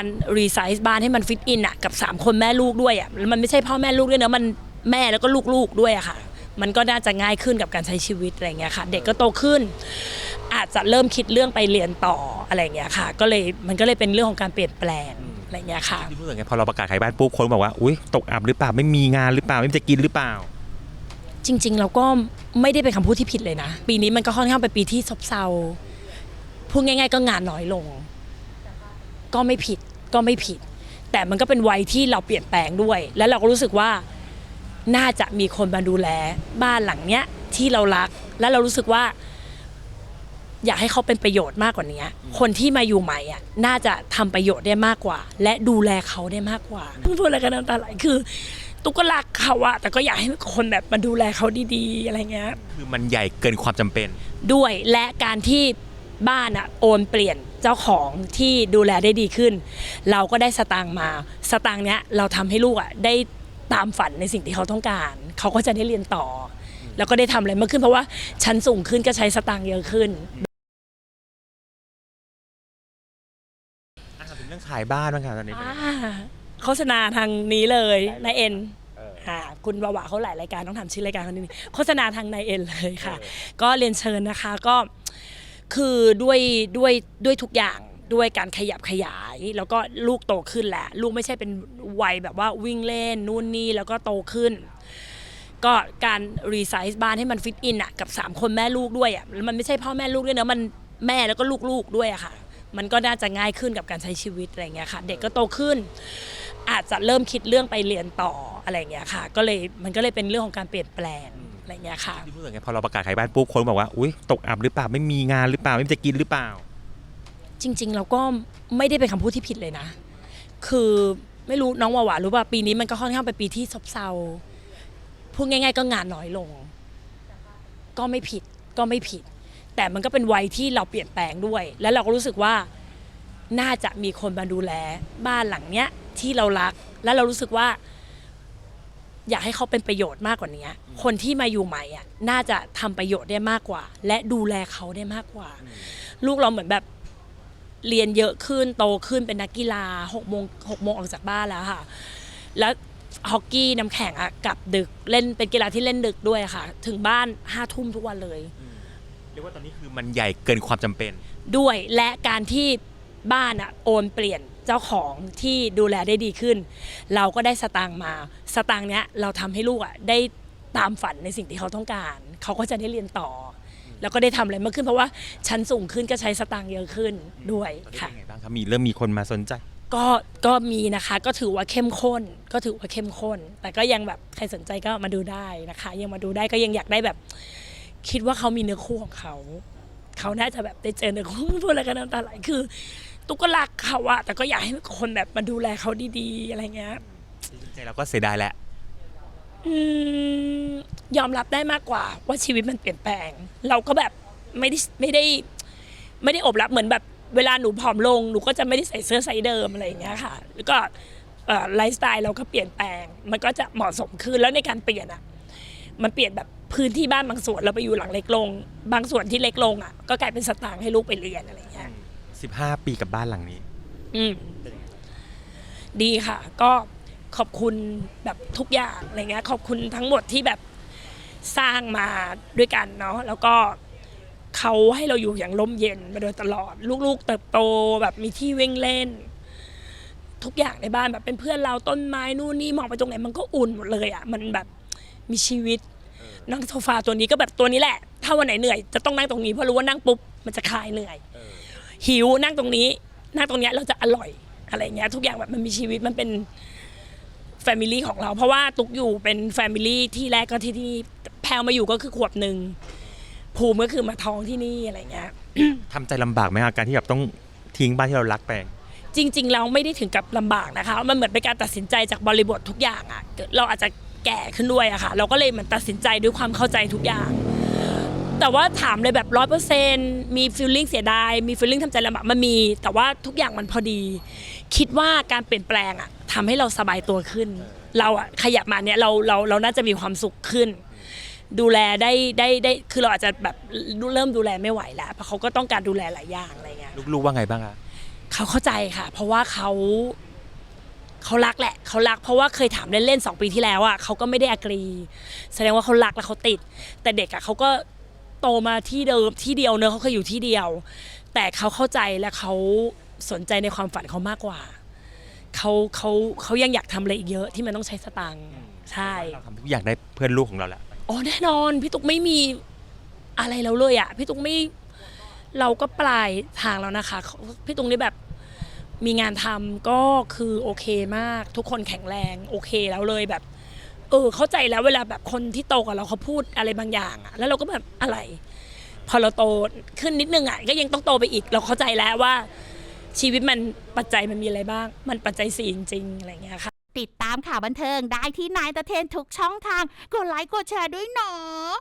การรีไซส์บ้านให้มันฟิตอินอะกับ 3 คนแม่ลูกด้วยอะแล้วมันไม่ใช่พ่อแม่ลูกด้วยนะมันแม่แล้วก็ลูกๆด้วยอะค่ะ มันก็น่าจะง่ายขึ้นกับการใช้ชีวิตอะไรเงี้ยค่ะ เด็กก็โตขึ้น อาจจะเริ่มคิดเรื่องไปเรียนต่ออะไรเงี้ยค่ะ ก็เลยมันก็เลยเป็นเรื่องของการเปลี่ยนแปลงอะไรเงี้ยค่ะ ที่รู้สึกไงพอเราประกาศขายบ้านปุ๊บคนบอกว่าอุ้ยตกอับหรือเปล่าไม่มีงานหรือเปล่าไม่มีจะกินหรือเปล่า จริง ๆ เราก็ไม่ได้เป็นคำพูดที่ผิดเลยนะ ปีนี้มันก็ค่อนข้างเป็นปีที่ซบเซาพูดง่าย ๆ ก็งานน้อยลง ก็ไม่ผิด ก็ไม่ผิด แต่มันก็เป็นวัยที่เราเปลี่ยนแปลงด้วย แล้วเราก็รู้สึกว่าน่าจะมีคนมาดูแลบ้านหลังเนี้ยที่เรารัก แล้วเรารู้สึกว่า อยากให้เขาเป็นประโยชน์มากกว่านี้คนที่มาอยู่ใหม่อะน่าจะทำประโยชน์ได้มากกว่า และดูแลเขาได้มากกว่าพูดอะไรกันน้ำตาไหลคือตุ๊กก็รักเขาอะแต่ก็อยากให้คนแบบมาดูแลเขาดีๆ อะไรเงี้ย คือมันใหญ่เกินความจำเป็น ด้วยและการที่ บ้านอะโอนเปลี่ยนเจ้าของที่ดูแลได้ดีขึ้น เราก็ได้สตางค์มา สตางค์เนี้ยเราทำให้ลูกอะได้ตามฝันในสิ่งที่เขาต้องการ เขาก็จะได้เรียนต่อ แล้วก็ได้ทำอะไรมากขึ้นเพราะว่าชั้นสูงขึ้นก็ใช้สตางค์เยอะขึ้นอะถึงเรื่องขายบ้านบ้างค่ะตอนนี้อ่าโฆษณาทางนี้เลยนายเอ็นอ่าคุณบาวาเขาหลายรายการต้องถามชื่อรายการเขานิดนึงโฆษณาทางนายเอ็นเลยค่ะ ก็เรียนเชิญนะคะก็ คือด้วยด้วยด้วยทุกอย่างด้วยการขยับขยาย แล้วก็ลูกโตขึ้นแหละ ลูกไม่ใช่เป็นวัยแบบว่าวิ่งเล่นนู่นนี่แล้วก็โตขึ้น ก็การรีไซส์บ้านให้มันฟิตอินอะกับ 3 คนแม่ลูกด้วยอะแล้วมันไม่ใช่พ่อแม่ลูกด้วยนะมันแม่แล้วก็ลูกๆด้วยอะค่ะ มันก็น่าจะง่ายขึ้นกับการใช้ชีวิตอะไรเงี้ยค่ะ เด็กก็โตขึ้น อาจจะเริ่มคิดเรื่องไปเรียนต่ออะไรเงี้ยค่ะ ก็เลยมันก็เลยเป็นเรื่องของการเปลี่ยนแปลง อะไรเงี้ยค่ะ ที่รู้สึกไงพอเราประกาศขายบ้านปุ๊บคนบอกว่าอุ้ยตกอับหรือเปล่าไม่มีงานหรือเปล่าไม่มีจะกินหรือเปล่า จริง ๆ เราก็ไม่ได้เป็นคำพูดที่ผิดเลยนะ คือไม่รู้น้องวาวารู้ป่ะปีนี้มันก็ค่อนข้างเป็นปีที่ซบเซาพูดง่าย ๆ ก็งานน้อยลง ก็ไม่ผิดก็ไม่ผิด แต่มันก็เป็นวัยที่เราเปลี่ยนแปลงด้วย แล้วเราก็รู้สึกว่าน่าจะมีคนมาดูแล บ้านหลังเนี้ยที่เรารัก แล้วเรารู้สึกว่า อยากให้เขาเป็นประโยชน์มากกว่านี้ คนที่มาอยู่ใหม่อะน่าจะทำประโยชน์ได้มากกว่า และดูแลเขาได้มากกว่า ลูกเราเหมือนแบบเรียนเยอะขึ้นโตขึ้นเป็นนักกีฬาหกโมงหกโมงออกจากบ้านแล้วค่ะ แล้วฮอกกี้น้ำแข็งอะกลับดึกเล่นเป็นกีฬาที่เล่นดึกด้วยค่ะ ถึงบ้านห้าทุ่มทุกวันเลยเรียกว่าตอนนี้คือมันใหญ่เกินความจำเป็น ด้วยและการที่บ้านอะโอนเปลี่ยนเจ้าของที่ดูแลได้ดีขึ้น เราก็ได้สตางค์มา สตางค์เนี้ยเราทำให้ลูกอะได้ตามฝันในสิ่งที่เขาต้องการ เขาก็จะได้เรียนต่อ แล้วก็ได้ทำอะไรมากขึ้นเพราะว่าชั้นสูงขึ้นก็ใช้สตางค์เยอะขึ้นด้วยตอนนี้ค่ะเป็นไงบ้างครับมีเริ่มมีคนมาสนใจก็ก็มีนะคะก็ถือว่าเข้มข้น ก็ถือว่าเข้มข้น แต่ก็ยังแบบใครสนใจก็มาดูได้นะคะ ยังมาดูได้ก็ยังอยากได้แบบ คิดว่าเขามีเนื้อคู่ของเขา เขาน่าจะแบบได้เจอเนื้อคู่พูดอะไรกันน้ำตาไหลคือ ตุ๊กก็รักเขาอะแต่ก็อยากให้คนแบบมาดูแลเขาดีๆ อะไรเงี้ยใจเราก็เสียดายแหละ อืมยอมรับได้มากกว่าว่าชีวิตมันเปลี่ยนแปลง เราก็แบบไม่ได้ไม่ได้ไม่ได้อบรับเหมือนแบบเวลาหนูผอมลงหนูก็จะไม่ได้ใส่เสื้อไซส์เดิมอะไรอย่างเงี้ยค่ะ แล้วก็เอ่อไลฟ์สไตล์เราก็เปลี่ยนแปลง มันก็จะเหมาะสมขึ้นแล้วในการเปลี่ยนอะมันเปลี่ยนแบบพื้นที่บ้านบางส่วนเราไปอยู่หลังเล็กลง บางส่วนที่เล็กลงอะก็กลายเป็นสตางค์ให้ลูกไปเรียนอะไรอย่างเงี้ย 15 ปีกับบ้านหลังนี้ อืมดีค่ะ ก็ขอบคุณแบบทุกอย่างอะไรเงี้ยขอบคุณทั้งหมดที่แบบสร้างมาด้วยกันเนาะแล้วก็เขาให้เราอยู่อย่างร่มเย็นมาโดยตลอด ลูกๆ เติบโตแบบมีที่วิ่งเล่น ทุกอย่างในบ้านแบบเป็นเพื่อนเราต้นไม้นู่นนี่มองไปตรงไหนมันก็อุ่นหมดเลยอะ่ะมันแบบมีชีวิต นั่งโซฟาตัวนี้ก็แบบตัวนี้แหละ ถ้าวันไหนเหนื่อยจะต้องนั่งตรงนี้เพราะรู้ว่านั่งปุ๊บมันจะคลายเหนื่อย หิวนั่งตรงนี้ นั่งตรงเนี้ยเราจะอร่อยอะไรเงี้ยทุกอย่างแบบมันมีชีวิตมันเป็นแฟมิลี่ของเรา เพราะว่าตุกอยู่เป็นแฟมิลี่ที่แรกก็ที่ที่แพลวมาอยู่ก็คือขวบหนึ่งภูมิก็คือมาท้องที่นี่อะไรเงี้ย ทำใจลำบากไหมครับการที่แบบต้องทิ้งบ้านที่เรารักไป จริงๆเราไม่ได้ถึงกับลำบากนะคะ มันเหมือนเป็นการตัดสินใจจากบริบททุกอย่างอะ่ะเราอาจจะแก่ขึ้นด้วยอะค่ะ เราก็เลยเหมือนตัดสินใจด้วยความเข้าใจทุกอย่าง แต่ว่าถามเลยแบบร้อยเปอร์เซนมีฟีลลิ่งเสียดาย มีฟีลลิ่งทำใจลำบากมันมี แต่ว่าทุกอย่างมันพอดี คิดว่าการเปลี่ยนแปลงอะทำให้เราสบายตัวขึ้น เราอะขยับมาเนี่ยเราเราเราน่าจะมีความสุขขึ้น ดูแลได้ได้ได้คือเราอาจจะแบบเริ่มดูแลไม่ไหวแล้วเพราะเขาก็ต้องการดูแลหลายอย่างอะไรเงี้ยลูกๆว่าไงบ้างคะเขาเข้าใจค่ะ เพราะว่าเขาเขารักแหละเขารักเพราะว่าเคยถามเล่นๆสองปีที่แล้วอะเขาก็ไม่ได้อกรี แสดงว่าเขารักและเขาติด แต่เด็กอะเขาก็ โตมาที่เดิมที่เดียวเนอะเขาเคยอยู่ที่เดียว แต่เขาเข้าใจและเขาสนใจในความฝันเขามากกว่าเขาเขาเขายังอยากทำอะไรอีกเยอะที่มันต้องใช้สตังค์ใช่เราทำทุกอย่างได้เพื่อนลูกของเราแหละอ๋อแน่นอนพี่ตุ๊กไม่มีอะไรแล้วเลยอะพี่ตุ๊กไม่เราก็ปลายทางแล้วนะคะ พี่ตุ๊กนี่แบบมีงานทำก็คือโอเคมาก ทุกคนแข็งแรงโอเคแล้วเลยแบบ เออ เข้าใจแล้วเวลาแบบคนที่โตกับเราเขาพูดอะไรบางอย่างอะแล้วเราก็แบบอะไร พอเราโตขึ้นนิดนึงอะก็ยังต้องโตไปอีก เราเข้าใจแล้วว่า ชีวิตมันปัจจัยมันมีอะไรบ้าง มันปัจจัยสี่จริงๆอะไรอย่างเงี้ยค่ะ ติดตามข่าวบันเทิงได้ที่นายตะเทนทุกช่องทาง กดไลค์กดแชร์ด้วยเนาะ